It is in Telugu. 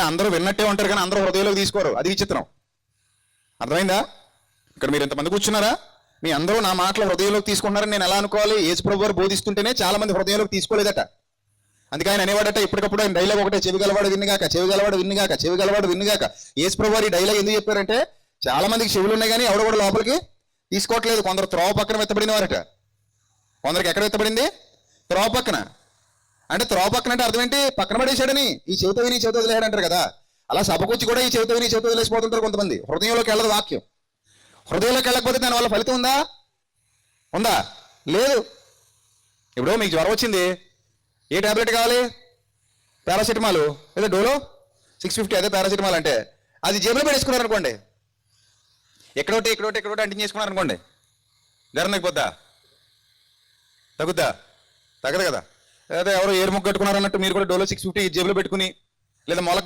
అందరూ విన్నట్టే ఉంటారు కానీ అందరూ హృదయంలోకి తీసుకోరు. అది విచిత్రం. అర్థమైందా? ఇక్కడ మీరు ఇంతమంది కూర్చున్నారా? మీ అందరూ నా మాటలు హృదయంలోకి తీసుకున్నారని నేను ఎలా అనుకోవాలి? యేసు ప్రభు బోధిస్తుంటేనే చాలా మంది హృదయంలోకి తీసుకోలేదట. అందుకే ఆయన అనేవాడట ఇప్పటికప్పుడు ఆయన డైలాగ్ ఒకటే చెవి గలవాడు విన్నుగాక చెవిగలవాడు విన్నుగాక చెవి విన్నుగాక యేసు ప్రభు ఈ డైలాగ్ ఎందుకు చెప్పారంటే చాలా మందికి చెవులు ఉన్నాయి కానీ ఎవడ కూడా లోపలికి తీసుకోవట్లేదు. కొందరు త్రోవ పక్కన వెత్తబడిన వారట కొందరికి ఎక్కడ వెత్తబడింది? త్రోవ పక్కన. అంటే త్రోవ పక్కన అంటే అర్థం ఏంటి? పక్కన పడేశాడని. ఈ చెవితో విని ఈ చెవితో వదిలేడు అంటారు కదా. అలా సభకొచ్చి కూడా ఈ చెవితో విని ఈ చెవితో వదిలేసిపోతుంటారు కొంతమంది. హృదయంలోకి వెళ్ళదు వాక్యం. హృదయంలోకి వెళ్ళకపోతే దానివల్ల ఫలితం ఉందా? ఉందా? లేదు. ఇప్పుడు మీకు జ్వరం వచ్చింది. ఏ టాబ్లెట్ కావాలి? పారాసిటమాల్. లేదా డోలో? సిక్స్ ఫిఫ్టీ అదే పారాసిటమాల్ అంటే. అది జేబులో పెట్టేసుకున్నారు అనుకోండి ఎక్కడోటి ఎక్కడోటి ఎక్కడోటి అంటింగ్ చేసుకున్నారు అనుకోండి జ్వరం తగ్గిపోద్దా? తగ్గుద్దా? తగ్గదు కదా. అదే ఎవరో ఏరు ముగ్గు అన్నట్టు మీరు కూడా డోలో సిక్స్ ఫిఫ్టీ జేబులో పెట్టుకుని లేదా మొలక